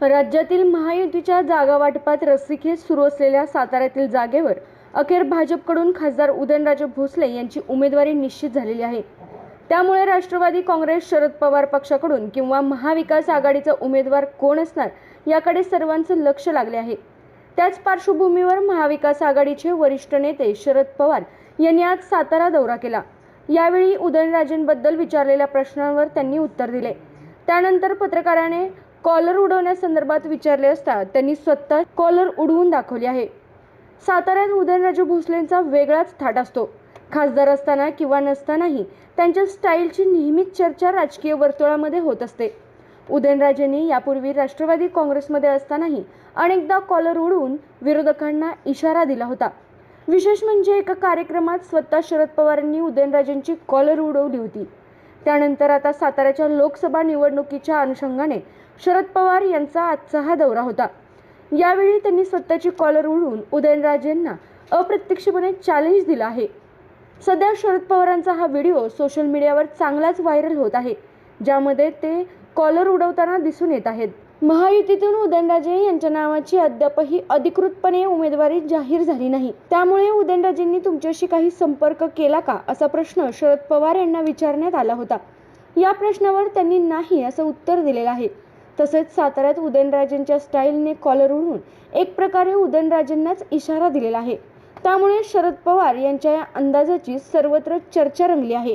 राज्यातील महायुतीच्या जागा वाटपात रस्सीखेच सुरू असलेल्या साताऱ्यातील जागेवर अखेर भाजपकडून खासदार उदयनराजे भोसले यांची उमेदवारी निश्चित झालेली आहे. त्यामुळे राष्ट्रवादी काँग्रेस शरद पवार पक्षाकडून किंवा महाविकास आघाडीचा उमेदवार कोण असणार याकडे सर्वांचं लक्ष लागले आहे. त्याच पार्श्वभूमीवर महाविकास आघाडीचे वरिष्ठ नेते शरद पवार यांनी आज सातारा दौरा केला. यावेळी उदयनराजेंबद्दल विचारलेल्या प्रश्नांवर त्यांनी उत्तर दिले. त्यानंतर पत्रकाराने कॉलर उडवण्यासंदर्भात विचारले असता त्यांनी स्वतः कॉलर उडवून दाखवली आहे. साताऱ्यात उदयनराजे भोसलेंचा वेगळाच थाट असतो. खासदार असताना किंवा नसतानाही त्यांच्या स्टाईलची नेहमीच चर्चा राजकीय वर्तुळामध्ये होत असते. उदयनराजेंनी यापूर्वी राष्ट्रवादी काँग्रेसमध्ये असतानाही अनेकदा कॉलर उडवून विरोधकांना इशारा दिला होता. विशेष म्हणजे एका कार्यक्रमात स्वतः शरद पवारांनी उदयनराजेंची कॉलर उडवली होती. त्यानंतर आता साताऱ्याच्या लोकसभा निवडणुकीच्या अनुषंगाने शरद पवार यांचा आजचा हा दौरा होता. यावेळी त्यांनी स्वतःची कॉलर उडून उदयनराजेंना अप्रत्यक्षपणे चॅलेंज दिला आहे. सध्या शरद पवारांचा हा व्हिडिओ सोशल मीडियावर चांगलाच व्हायरल होत आहे ज्यामध्ये ते कॉलर उडवताना दिसून येत आहेत. महायुतीतून उदयनराजे यांच्या नावाची अद्यापही अधिकृतपणे उमेदवारी जाहीर झाली नाही. त्यामुळे उदयनराजेंनी तुमच्याशी काही संपर्क केला का? असा प्रश्न शरद पवार यांना विचारण्यात आला होता. या प्रश्नावर त्यांनी नाही असं उत्तर दिलेलं आहे. तसेच साताऱ्यात उदयनराजेंच्या स्टाईलने कॉलर उडून एक प्रकारे उदयनराजेंनाच इशारा दिलेला आहे. त्यामुळे शरद पवार यांच्या या अंदाजाची सर्वत्र चर्चा रंगली आहे.